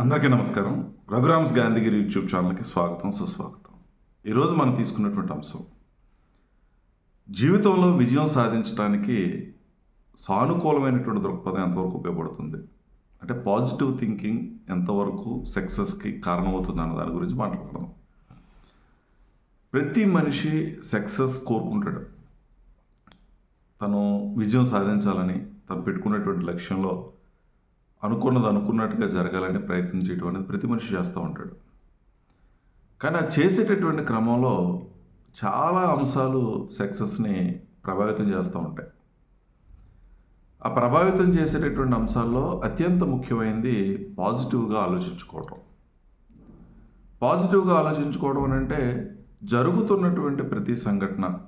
అందరికీ నమస్కారం. రఘురామ్స్ గాంధీగిరి యూట్యూబ్ ఛానల్కి స్వాగతం సుస్వాగతం. ఈరోజు మనం తీసుకున్నటువంటి అంశం జీవితంలో విజయం సాధించడానికి సానుకూలమైనటువంటి దృక్పథం ఎంతవరకు ఉపయోగపడుతుంది? అంటే పాజిటివ్ థింకింగ్ ఎంతవరకు సక్సెస్కి కారణమవుతుంది అన్న దాని గురించి మాట్లాడదాం ప్రతి మనిషి సక్సెస్ కోరుకుంటాడు. తను విజయం సాధించాలని తను పెట్టుకున్నటువంటి లక్ష్యంలో అనుకున్నది అనుకున్నట్టుగా జరగాలని ప్రయత్నం చేయడం అనేది ప్రతి మనిషి చేస్తూ ఉంటాడు. కానీ ఆ చేసేటటువంటి క్రమంలో చాలా అంశాలు సక్సెస్ని ప్రభావితం చేస్తూ ఉంటాయి. ఆ ప్రభావితం చేసేటటువంటి అంశాల్లో అత్యంత ముఖ్యమైనది పాజిటివ్గా ఆలోచించుకోవటం. పాజిటివ్గా ఆలోచించుకోవడం అని అంటే జరుగుతున్నటువంటి ప్రతి సంఘటన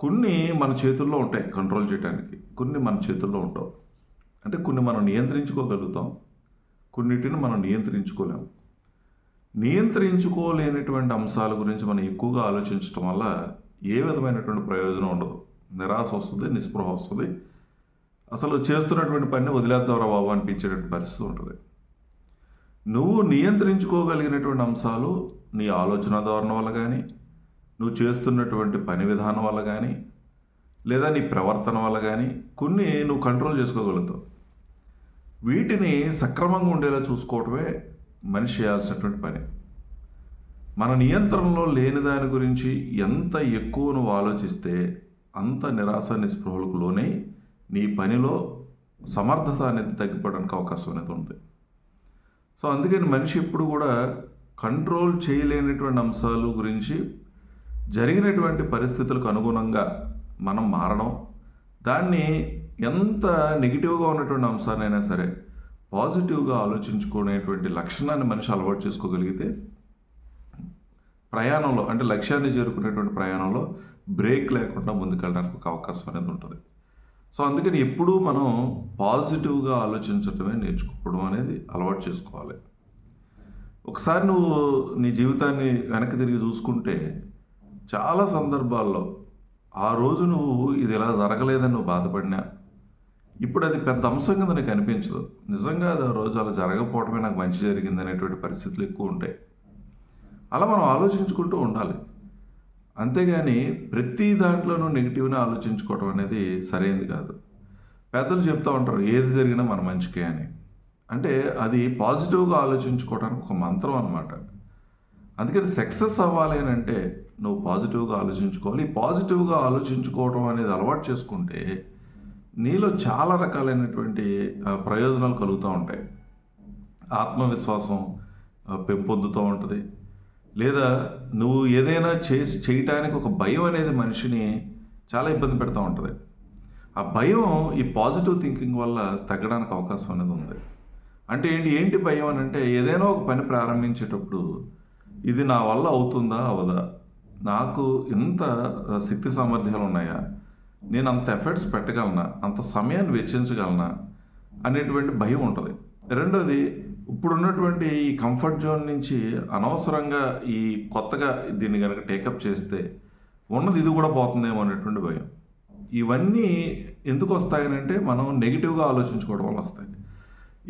కొన్ని మన చేతుల్లో ఉంటాయి కంట్రోల్ చేయడానికి కొన్ని మన చేతుల్లో ఉంటాయి అంటే కొన్ని మనం నియంత్రించుకోగలుగుతాం కొన్నిటిని మనం నియంత్రించుకోలేము. నియంత్రించుకోలేనటువంటి అంశాల గురించి మనం ఎక్కువగా ఆలోచించడం వల్ల ఏ విధమైనటువంటి ప్రయోజనం ఉండదు. నిరాశ వస్తుంది నిస్పృహ వస్తుంది. అసలు చేస్తున్నటువంటి పనిని వదిలేద్దాంరా బాబు అనిపించేటువంటి పరిస్థితి ఉంటుంది. నువ్వు నియంత్రించుకోగలిగినటువంటి అంశాలు నీ ఆలోచన ధోరణి వల్ల కానీ నువ్వు చేస్తున్నటువంటి పని విధానం వల్ల కానీ లేదా నీ ప్రవర్తన వల్ల కానీ కొన్ని నువ్వు కంట్రోల్ చేసుకోగలుగుతావు. వీటిని సక్రమంగా ఉండేలా చూసుకోవటమే మనిషి చేయాల్సినటువంటి పని. మన నియంత్రణలో లేని దాని గురించి ఎంత ఎక్కువ నువ్వు ఆలోచిస్తే అంత నిరాశ నిస్పృహలకు లోనై నీ పనిలో సమర్థత అనేది తగ్గిపోవడానికి అవకాశం అనేది ఉంది. సో అందుకని మనిషి ఎప్పుడు కూడా కంట్రోల్ చేయలేనటువంటి అంశాలు గురించి జరిగినటువంటి పరిస్థితులకు అనుగుణంగా మనం మారడం దాన్ని ఎంత నెగిటివ్గా ఉన్నటువంటి అంశాన్నైనా సరే పాజిటివ్గా ఆలోచించుకునేటువంటి లక్షణాన్ని మనిషి అలవాటు చేసుకోగలిగితే ప్రయాణంలో అంటే లక్ష్యాన్ని చేరుకునేటువంటి ప్రయాణంలో బ్రేక్ లేకుండా ముందుకెళ్ళడానికి ఒక అవకాశం అనేది ఉంటుంది. సో అందుకని ఎప్పుడూ మనం పాజిటివ్గా ఆలోచించడమే నేర్చుకోవడం అనేది అలవాటు చేసుకోవాలి. ఒకసారి నువ్వు నీ జీవితాన్ని వెనక్కి తిరిగి చూసుకుంటే చాలా సందర్భాల్లో ఆ రోజు నువ్వు ఇది ఇలా జరగలేదని నువ్వు బాధపడినా ఇప్పుడు అది పెద్ద అంశం కింద నీకు అనిపించదు. నిజంగా అది ఆ రోజు అలా జరగకపోవడమే నాకు మంచి జరిగింది అనేటువంటి పరిస్థితులు ఎక్కువ ఉంటాయి. అలా మనం ఆలోచించుకుంటూ ఉండాలి. అంతేగాని ప్రతి దాంట్లోనూ నెగిటివ్ని ఆలోచించుకోవడం అనేది సరైనది కాదు. పెద్దలు చెప్తూ ఉంటారు ఏది జరిగినా మన మంచికే అని. అంటే అది పాజిటివ్గా ఆలోచించుకోవడానికి ఒక మంత్రం అనమాట అందుకని సక్సెస్ అవ్వాలి అని అంటే నువ్వు పాజిటివ్గా ఆలోచించుకోవాలి. ఈ పాజిటివ్గా ఆలోచించుకోవడం అనేది అలవాటు చేసుకుంటే నీలో చాలా రకాలైనటువంటి ప్రయోజనాలు కలుగుతూ ఉంటాయి. ఆత్మవిశ్వాసం పెంపొందుతూ ఉంటుంది. లేదా నువ్వు ఏదైనా చేసి చేయటానికి ఒక భయం అనేది మనిషిని చాలా ఇబ్బంది పెడతా ఉంటుంది. ఆ భయం ఈ పాజిటివ్ థింకింగ్ వల్ల తగ్గడానికి అవకాశం అనేది ఉంది. అంటే ఏంటి ఏంటి భయం అని అంటే ఏదైనా ఒక పని ప్రారంభించేటప్పుడు ఇది నా వల్ల అవుతుందా? అవదా? నాకు ఎంత శక్తి సామర్థ్యాలు ఉన్నాయా? నేను అంత ఎఫర్ట్స్ పెట్టగలనా? అంత సమయాన్ని వెచ్చించగలనా? అనేటువంటి భయం ఉంటుంది. రెండోది ఇప్పుడున్నటువంటి ఈ కంఫర్ట్ జోన్ నుంచి అనవసరంగా ఈ కొత్తగా దీన్ని కనుక టేకప్ చేస్తే ఉన్నది ఇది కూడా పోతుందేమో అనేటువంటి భయం. ఇవన్నీ ఎందుకు వస్తాయనంటే మనం నెగిటివ్గా ఆలోచించుకోవడం వల్ల వస్తాయి.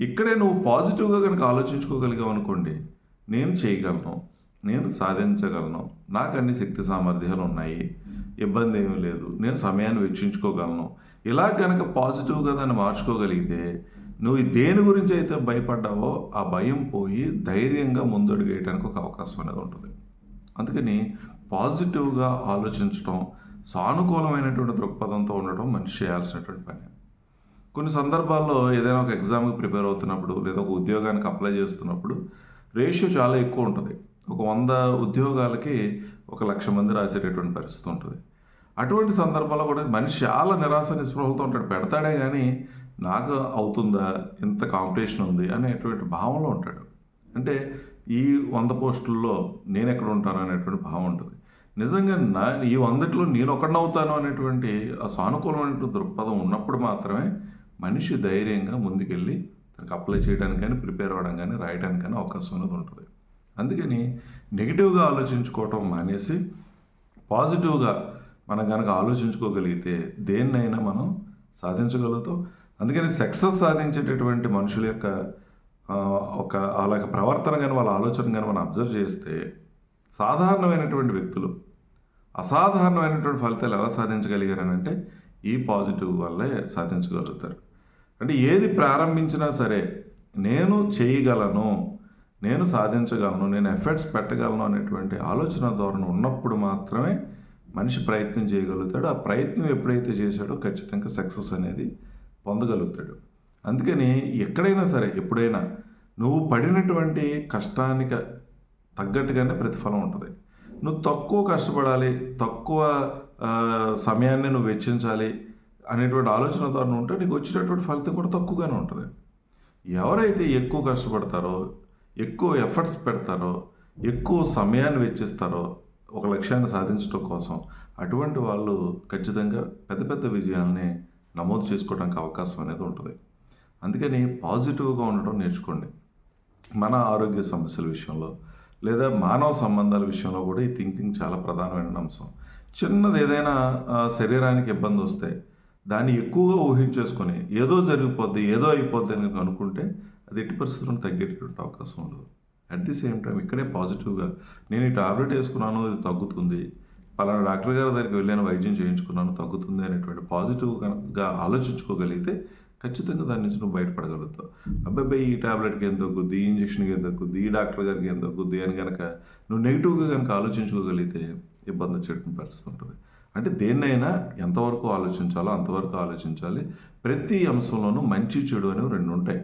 ఇక్కడే నువ్వు పాజిటివ్గా కనుక ఆలోచించుకోగలిగావు అనుకోండి నేను చేయగలను. నేను సాధించగలను. నాకు అన్ని శక్తి సామర్థ్యాలు ఉన్నాయి. ఇబ్బంది ఏమీ లేదు. నేను సమయాన్ని వెచ్చించుకోగలను ఇలా కనుక పాజిటివ్గా దాన్ని మార్చుకోగలిగితే నువ్వు దేని గురించి అయితే భయపడ్డావో ఆ భయం పోయి ధైర్యంగా ముందడుగు వేయడానికి ఒక అవకాశం అనేది ఉంటుంది. అందుకని పాజిటివ్గా ఆలోచించడం సానుకూలమైనటువంటి దృక్పథంతో ఉండటం మనిషి చేయాల్సినటువంటి పని. కొన్ని సందర్భాల్లో ఏదైనా ఒక ఎగ్జామ్కి ప్రిపేర్ అవుతున్నప్పుడు లేదా ఒక ఉద్యోగానికి అప్లై చేస్తున్నప్పుడు రేషియో చాలా ఎక్కువ ఉంటుంది. ఒక వంద ఉద్యోగాలకి ఒక లక్ష మంది రాసేటటువంటి పరిస్థితి ఉంటుంది. అటువంటి సందర్భాల్లో కూడా మనిషి చాలా నిరాశ నిస్పృహలతో ఉంటాడు. పెడతాడే కానీ నాకు అవుతుందా? ఇంత కాంపిటీషన్ ఉంది? అనేటువంటి భావంలో ఉంటాడు. అంటే ఈ వంద పోస్టుల్లో నేను ఎక్కడ ఉంటాను అనేటువంటి భావం ఉంటుంది. నిజంగా నా ఈ వందట్లో నేను ఒకడినవుతాను అనేటువంటి ఆ సానుకూలమైనటువంటి దృక్పథం ఉన్నప్పుడు మాత్రమే మనిషి ధైర్యంగా ముందుకెళ్ళి తనకు అప్లై చేయడానికి కానీ ప్రిపేర్ అవ్వడం కానీ రాయడానికి కానీ అవకాశం అనేది ఉంటుంది. అందుకని నెగిటివ్గా ఆలోచించుకోవటం మానేసి పాజిటివ్గా మనం కనుక ఆలోచించుకోగలిగితే దేన్నైనా మనం సాధించగలుగుతాం. అందుకని సక్సెస్ సాధించేటటువంటి మనుషుల యొక్క ఒక వాళ్ళ యొక్క ప్రవర్తన కానీ వాళ్ళ ఆలోచన కానీ మనం అబ్జర్వ్ చేస్తే సాధారణమైనటువంటి వ్యక్తులు అసాధారణమైనటువంటి ఫలితాలు ఎలా సాధించగలిగారనంటే ఈ పాజిటివ్ వల్లే సాధించగలుగుతారు. అంటే ఏది ప్రారంభించినా సరే నేను చేయగలను నేను సాధించగలను నేను ఎఫర్ట్స్ పెట్టగలను అనేటువంటి ఆలోచన ధోరణి ఉన్నప్పుడు మాత్రమే మనిషి ప్రయత్నం చేయగలుగుతాడు. ఆ ప్రయత్నం ఎప్పుడైతే చేశాడో ఖచ్చితంగా సక్సెస్ అనేది పొందగలుగుతాడు. అందుకని ఎక్కడైనా సరే ఎప్పుడైనా నువ్వు పడినటువంటి కష్టానికి తగ్గట్టుగానే ప్రతిఫలం ఉంటుంది. నువ్వు తక్కువ కష్టపడాలి తక్కువ సమయాన్ని నువ్వు వెచ్చించాలి అనేటువంటి ఆలోచన ద్వారా ఉంటే నీకు వచ్చేటటువంటి ఫలితం కూడా తక్కువగానే ఉంటుంది. ఎవరైతే ఎక్కువ కష్టపడతారో ఎక్కువ ఎఫర్ట్స్ పెడతారో ఎక్కువ సమయాన్ని వెచ్చిస్తారో ఒక లక్ష్యాన్ని సాధించడం కోసం అటువంటి వాళ్ళు ఖచ్చితంగా పెద్ద పెద్ద విజయాలని నమోదు చేసుకోవడానికి అవకాశం అనేది ఉంటుంది. అందుకని పాజిటివ్గా ఉండడం నేర్చుకోండి. మన ఆరోగ్య సమస్యల విషయంలో లేదా మానవ సంబంధాల విషయంలో కూడా ఈ థింకింగ్ చాలా ప్రధానమైన అంశం. చిన్నది ఏదైనా శరీరానికి ఇబ్బంది వస్తే దాన్ని ఎక్కువగా ఊహించేసుకొని ఏదో జరిగిపోద్ది ఏదో అయిపోద్ది అని అనుకుంటే అది ఎట్టి పరిస్థితులను తగ్గేటటువంటి అవకాశం ఉండదు. అట్ ది సేమ్ టైం ఇక్కడే పాజిటివ్గా నేను ఈ టాబ్లెట్ వేసుకున్నాను ఇది తగ్గుతుంది. పలానా డాక్టర్ గారి దగ్గరికి వెళ్ళాను వైద్యం చేయించుకున్నాను తగ్గుతుంది అనేటువంటి పాజిటివ్గా ఆలోచించుకోగలిగితే ఖచ్చితంగా దాని నుంచి నువ్వు బయటపడగలుగుతావు. అబ్బాయి ఈ టాబ్లెట్కి ఏం తగ్గుద్ది ఈ ఇంజక్షన్కి ఏం తగ్గుద్ది ఈ డాక్టర్ గారికి ఏం తగ్గుద్ది అని కనుక నువ్వు నెగిటివ్గా కనుక ఆలోచించుకోగలిగితే ఇబ్బంది వచ్చేటువంటి పరిస్థితి ఉంటుంది. అంటే దేన్నైనా ఎంతవరకు ఆలోచించాలో అంతవరకు ఆలోచించాలి. ప్రతి అంశంలోనూ మంచి చెడు అనేవి రెండు ఉంటాయి.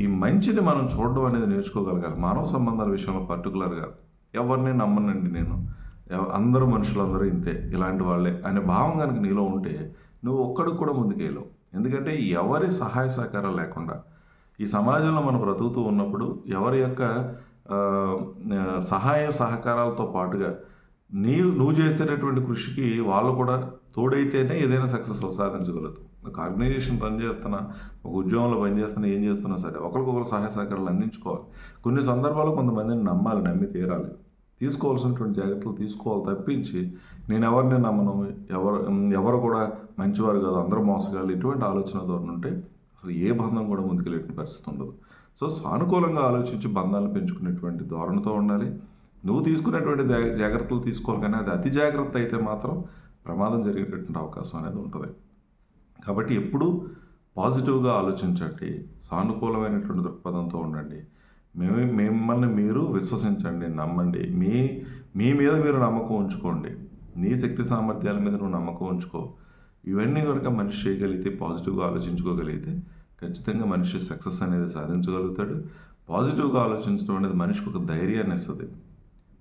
ఈ మంచిని మనం చూడడం అనేది నేర్చుకోగలగాలి. మానవ సంబంధాల విషయంలో పర్టికులర్గా ఎవరిని నమ్మనండి నేను. అందరూ మనుషులందరూ ఇంతే ఇలాంటి వాళ్ళే అనే భావం కనుక నీలో ఉంటే నువ్వు ఒక్కడికి కూడా ముందుకెళ్ళవు ఎందుకంటే ఎవరి సహాయ సహకారం లేకుండా. ఈ సమాజంలో మనం బ్రతుకుతూ ఉన్నప్పుడు ఎవరి యొక్క సహాయ సహకారాలతో పాటుగా నీ నువ్వు చేసేటటువంటి కృషికి వాళ్ళు కూడా తోడైతేనే ఏదైనా సక్సెస్ సాధించగలుగుతాం ఒక ఆర్గనైజేషన్ రన్ చేస్తున్నా ఒక ఉద్యోగంలో పని చేస్తున్నా ఏం చేస్తున్నా సరే ఒకరికొకరు సహాయ సహకారాలు అందించుకోవాలి. కొన్ని సందర్భాల్లో కొంతమందిని నమ్మాలి నమ్మి తీరాలి. తీసుకోవాల్సినటువంటి జాగ్రత్తలు తీసుకోవాలి తప్పించి నేను ఎవరిని నమ్మను ఎవరు ఎవరు కూడా మంచివారు కాదు అందరూ మోసగాళ్ళు ఇటువంటి ఆలోచన ధోరణి ఉంటే అసలు ఏ బంధం కూడా ముందుకెళ్ళేటువంటి పరిస్థితి ఉండదు. సో సానుకూలంగా ఆలోచించి బంధాలను పెంచుకునేటువంటి ధోరణితో ఉండాలి. నువ్వు తీసుకునేటువంటి జాగ్రత్తలు తీసుకోవాలి కానీ అది అతి జాగ్రత్త అయితే మాత్రం ప్రమాదం జరిగేటటువంటి అవకాశం అనేది ఉంటుంది. కాబట్టి ఎప్పుడు పాజిటివ్గా ఆలోచించండి సానుకూలమైనటువంటి దృక్పథంతో ఉండండి. మేము మిమ్మల్ని మీరు విశ్వసించండి నమ్మండి. మీ మీ మీద మీరు నమ్మకం ఉంచుకోండి. నీ శక్తి సామర్థ్యాల మీద నువ్వు నమ్మకం ఉంచుకో. ఇవన్నీ కనుక మనిషి చేయగలిగితే పాజిటివ్గా ఆలోచించుకోగలిగితే ఖచ్చితంగా మనిషి సక్సెస్ అనేది సాధించగలుగుతాడు. పాజిటివ్గా ఆలోచించడం అనేది మనిషికి ఒక ధైర్యాన్ని ఇస్తుంది.